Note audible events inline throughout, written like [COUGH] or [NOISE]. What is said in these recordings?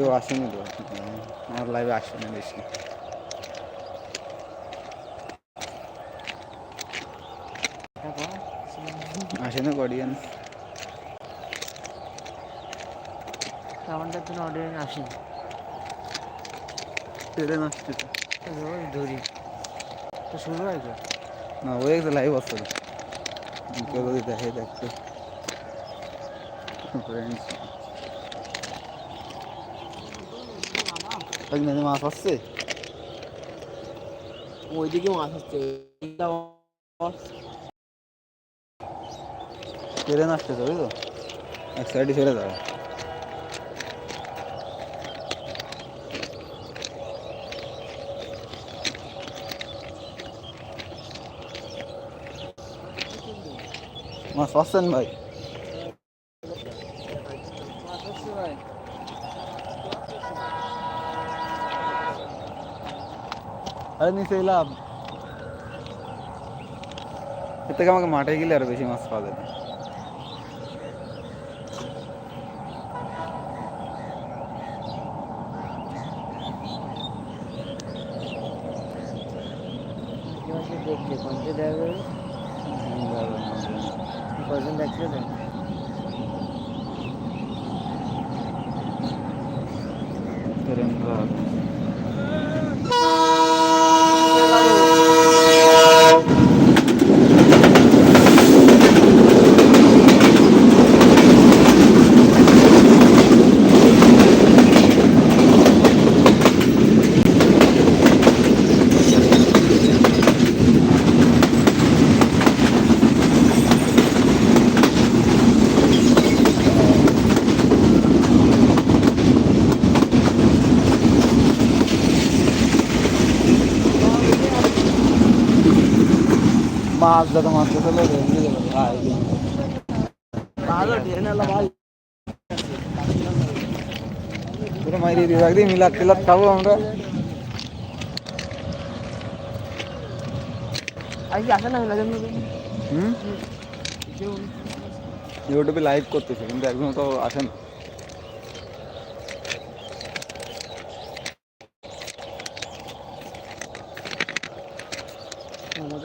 কেউ আসেনি তো আমার লাইভে আসেনি বেশি। আসেনি অডিয়েন্স সামানটার জন্য অডিয়েন্স আসেনি। ট্রেন আসছে। ধরি। তো শুরু হয় না হয়ে গেছে লাইভ আসছে তো। কেউ যদি দেখে দেখতে। ফ্রেন্ডস নদী মাছ আসছে। ওইদিকে মাছ হচ্ছে ট্রেন আসছে তো বুঝলো? এক সাইডে ছেড়ে দাও মাছ পাচ্ছেন ভাই মাছ হচ্ছে ভাই আরে নিচে লাভ এর থেকে আমাকে মাঠে গেলে আরও বেশি মাছ পাওয়া যাবে। দেখলে কোনটা দেবে কজন দেখলে দেখ ট্রেন রাত মাছ যত মাছ ভাই ভালো এলো ভাই। পুরো মাইরি দিয়ে একদিন মিলাদ টিলাদ খাব আমরা। আজকে আসে না লাগে হুম? ইউটিউবে লাইভ করতেছে কিন্তু একজন তো আসেন। আমাকে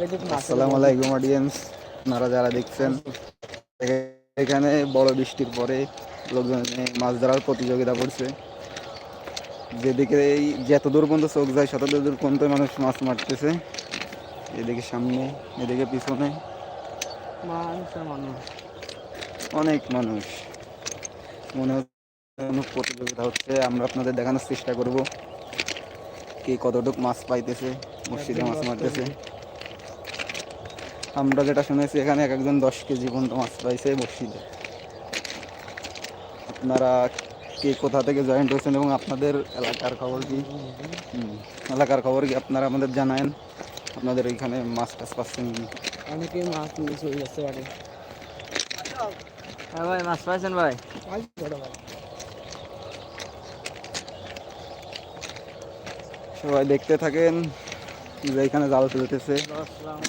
আসসালামু আলাইকুম অডিয়েন্স আপনারা যারা দেখছেন এখানে বড় বৃষ্টির পরে লোকজন মাছ ধরার প্রতিযোগিতা করছে। যেদিকে এই যত দূর পর্যন্ত চোখ যায় শত দূর পর্যন্ত মানুষ মাছ মারতেছে। এদিকে সামনে এদিকে পিছনে। মানুষ। অনেক মানুষ। মনে হচ্ছে প্রতিযোগিতা হচ্ছে আমরা আপনাদের দেখানোর চেষ্টা করব। কে কতটুক মাছ পাইতেছে মসজিদে মাছ মারতেছে। আমরা যেটা শুনেছি এখানে এক একজন দশ কেজি পর্যন্ত মাছ পাইছে মসজিদে আপনারা কে কোথা থেকে জয়েন্ট হয়েছেন এবং আপনাদের এলাকার খবর কি? এলাকার খবর কি আপনারা আমাদের জানায়েন? আপনাদের এখানে মাছ টাছ পাচ্ছেন কি? অনেকে মাছ চলে যাচ্ছে বাড়ি। হ্যাঁ ভাই মাছ পাইছেন ভাই? সবাই দেখতে থাকেন। যে এখানে জাল ফেলতেছে।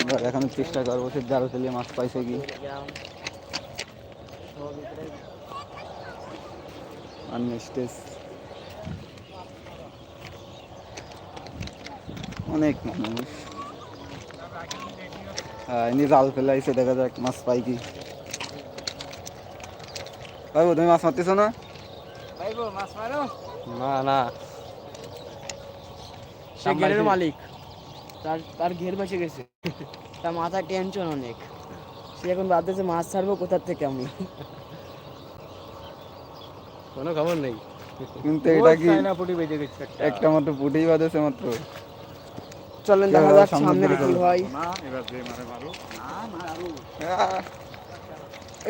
আমরা দেখানোর চেষ্টা করব সে জাল ফেলে মাছ পাইছে কি। অনেক মানুষ। হ্যাঁ এমনি জাল ফেলাইছে দেখা যাক মাছ পাই কি। ভাই তুমি মাছ মারতেছো না? ভাই গো মাছ মারো। না না। সে মালিক। তার তার ঘের বেঁচে গেছে। তার মাথায় টেনশন অনেক। সে এখন ভাবতেছে মাছ ছাড়বো কোথার থেকে আমি? কোনো খবর নেই। কিন্তু এটা কি পুটি বেজে গেছে একটা। মাত্র পুটেই বাজেছে মাত্র? চলেন দেখা যাক সামনে কি হয়। না এবার যে মারে মারো। আহ!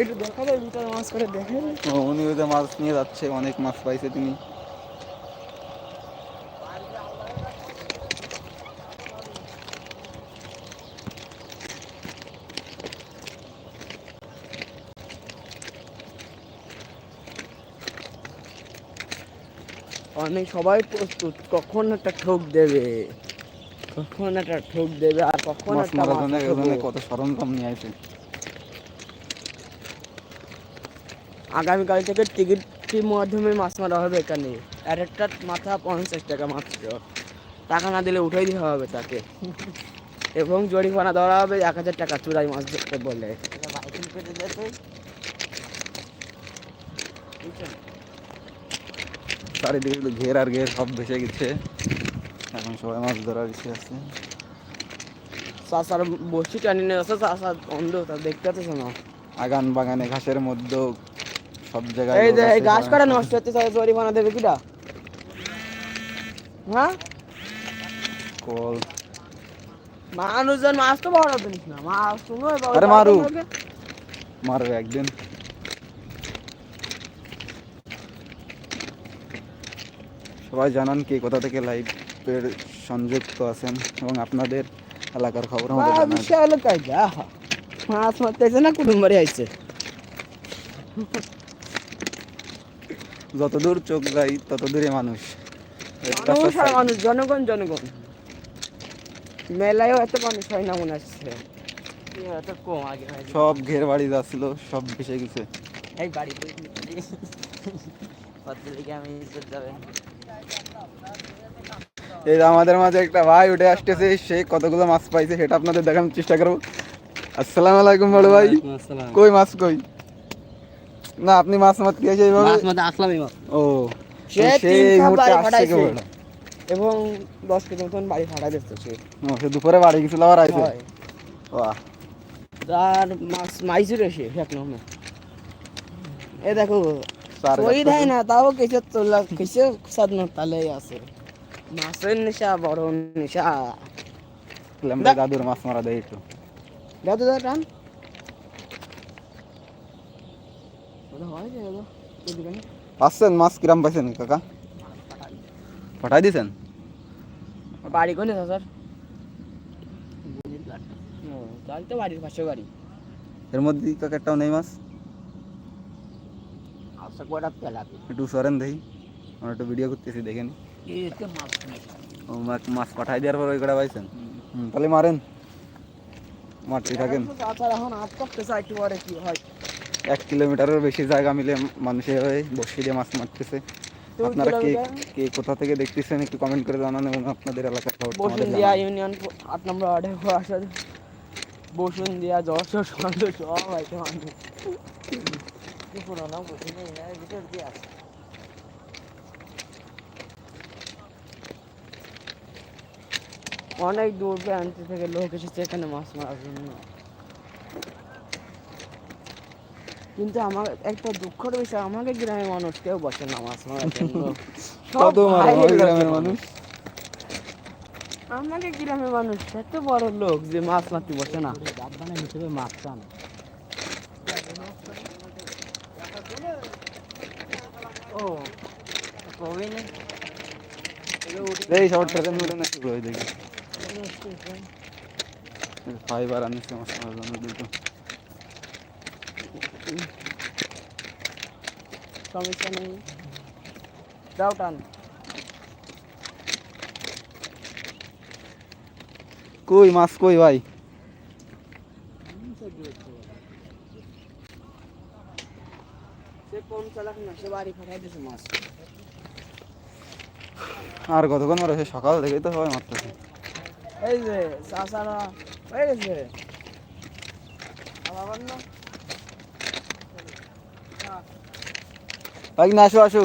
একটু দেখা যায় দুটো মাছ করে দেখেন। ও, উনি ওই মাছ নিয়ে যাচ্ছে অনেক মাছ পাইছে তিনি। অনেক সবাই প্রস্তুত কখন একটা ঠোক দেবে? কখন একটা ঠোক দেবে আর কখন একটা কত সরঞ্জাম নিয়ে আসে। আগামীকাল থেকে টিকিট কি মাধ্যমে মাছ মারা হবে এখানে। এক একটা মাথা পঞ্চাশ টাকা মাত্র। টাকা না দিলে উঠেই দিতে হবে তাকে। এবং জরিমানা ধরা হবে এক হাজার টাকা চুরাই মাছ ধরতে বলে। চারিদিকে শুধু ঘের আর ঘের সব ভেসে গেছে। এখন সবাই মাছ ধরার ইচ্ছে আছে। চাষার বসি টানি চাষা অন্ধ তা দেখতে পাচ্ছ না। আগান বাগানে ঘাসের মধ্যে সব জায়গায় এই যে এই আছে, গাছ কাটা নষ্ট হচ্ছে তাহলে জরিমানা দেবে কিটা? হ্যাঁ? কল। মানুষজন মাছ তো বড় না মাছ শুনো আরে মারু। মারবে একদিন। সবাই জানান কে কোথা থেকে লাইভের সংযুক্ত আছেন এবং আপনাদের এলাকার খবর আমাদের জানান। বিশাল কাজা মাছ মারতেছে না কুটুম বাড়ি আইছে। যত দূর চোখ যায় তত দূরে মানুষ। মানুষ আর মানুষ জনগণ জনগণ। মেলায়ও এত মানুষ হয় না মনে হচ্ছে। সব ঘের বাড়ি যাচ্ছিল সব ভেসে গেছে। এই বাড়ি আমি যাবে? এই আমাদের মাঝে একটা ভাই উঠে আসতেছে সে কতগুলো মাছ পাইছে সেটা আপনাদের দেখানোর চেষ্টা করব। আসসালামু আলাইকুম বড় ভাই। কই মাছ কই? না আপনি মাছ মারতে এইভাবে মাছ মাথা আসলাম ও এই মুহূর্তে আসছে ফাটাইছে। এবং দশ কেজি মতন বাড়ি ফাটা দিচ্ছে সে। ও, সে দুপুরে বাড়ি গেছিল আবার আইছে। বাহ। মাছ মাইছিল সে এ দেখো ওই দেয় না তাও কিছু তোলা কিছু সাধন তালেই আছে। মাছের নেশা বড় নেশা। আমরা দাদুর মাছ মারা দেয় একটু। দাদু দাদা টান। পাচ্ছেন মাছ? কিরাম পাইছেন কাকা? পাঠাই দিয়েছেন বাড়ি কোনে স্যার? তাহলে তো বাড়ির পাশে বাড়ি। এর মধ্যে কাকা নেই মাছ? আচ্ছা কটা পেলা একটু সরেন দেখি। আমরা একটু ভিডিও করতেছি দেখেন মাছ নেই ও মা- মাছ পাঠাই দেওয়ার পর ওই কটা পাইছেন তাহলে মারেন। মারতে থাকেন। এখন আট করতে চাই একটু পরে কি হয়। এক কিলোমিটারের বেশি জায়গা মিলে মানুষে এভাবে বসে দিয়ে মাছ মারতেছে। আপনারা কে কে কোথা থেকে দেখতেছেন একটু কমেন্ট করে জানান এবং আপনাদের এলাকার খবর বসুন্দিয়া ইউনিয়ন আট নম্বর ওয়ার্ডে আসা বসুন্দিয়া যশোর সন্দেশ সব আছে মানুষ পুরোনো বসুন্দিয়ার ভিতর দিয়ে আছে অনেক দূর প্রান্ত থেকে লোক এসেছে এখানে মাছ মারার জন্য। কিন্তু আমার একটা দুঃখের বিষয় আমাকে গ্রামের মানুষ কেউ বসে না মাছ মারার জন্য। [LAUGHS] কত গ্রামের মানুষ। আমাকে গ্রামের মানুষ এত বড় লোক যে মাছ মারতে বসে না। হিসেবে মাছ চান ও এই ট্রেন মেরে না দেখি ফাইবার আনিছে মারার জন্য দুটো সমস্যা নেই। যাও টান। কই মাছ কই ভাই? আর কতক্ষণ মারে সে সকাল থেকেই তো সবাই মারতেছে। এই যে চাষারা হয়ে গেছে না আসো আসো।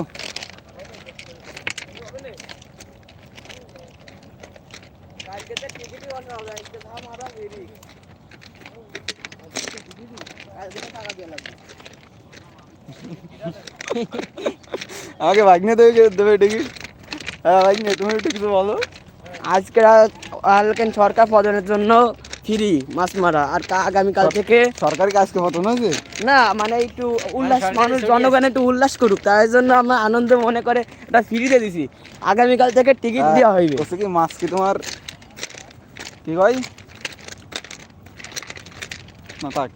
আমাকে নিয়ে দেবে দেবে টিকিট হ্যাঁ নিয়ে তুমি কিছু বলো। আজকে হালকেন সরকার পদনের জন্য ফ্রি মাছ মারা। আর আগামীকাল থেকে সরকারি কাজকে মতন হয়েছে না মানে একটু উল্লাস মানুষ জনগণ একটু উল্লাস করুক। তাই জন্য আমরা আনন্দ মনে করে এটা ফ্রিতে দিছি। আগামীকাল থেকে টিকিট দেওয়া হইবে। কি মাছ কি তোমার কি ভাই না থাক।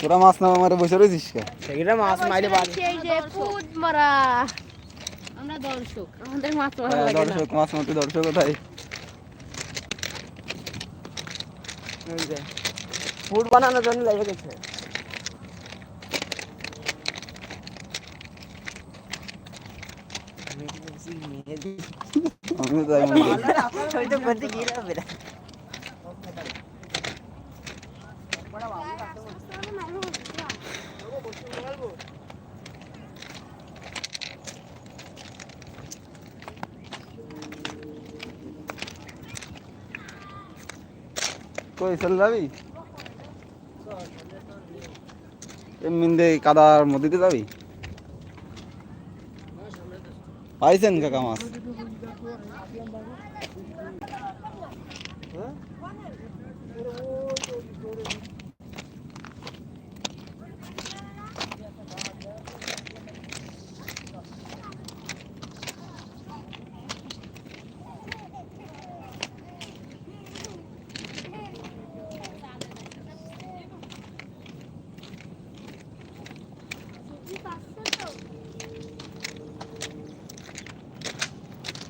তোরা মাছ না আমার বসে রয়েছিস কে সেটা মাছ মাইরে বাড়ি সেই যে ফুট মারা আমরা দর্শক আমাদের মাছ মারা হ্যাঁ, লাগে না দর্শক মাছ মারতে দর্শক কোথায় এই যে ফুড বানানোর জন্য লেগে গেছে আমি তো তাই মনে করি। কই চলে যাবি? এমনিতে কাদার মধ্যে যাবি? পাইছেন কাকা মাছ?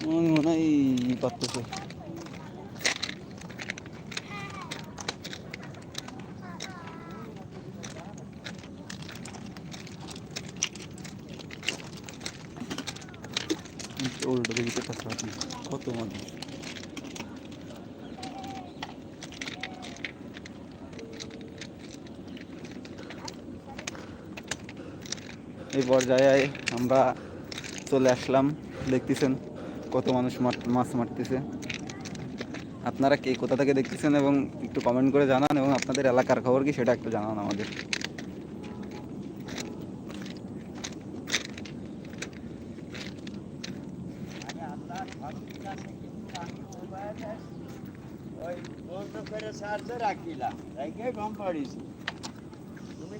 মনে মনে ই উল্টো কত মানুষ। এই পর্যায়ে আমরা চলে আসলাম দেখতেছেন। কত মানুষ মাছ মারতেছে। আপনারা কে কোথা থেকে দেখতেছেন এবং একটু কমেন্ট করে জানান এবং আপনাদের এলাকার খবর কি সেটা একটু জানান আমাদের। ওই বন্ধ করে সাহায্য রাখিলাম রাখে কম পড়িস তুমি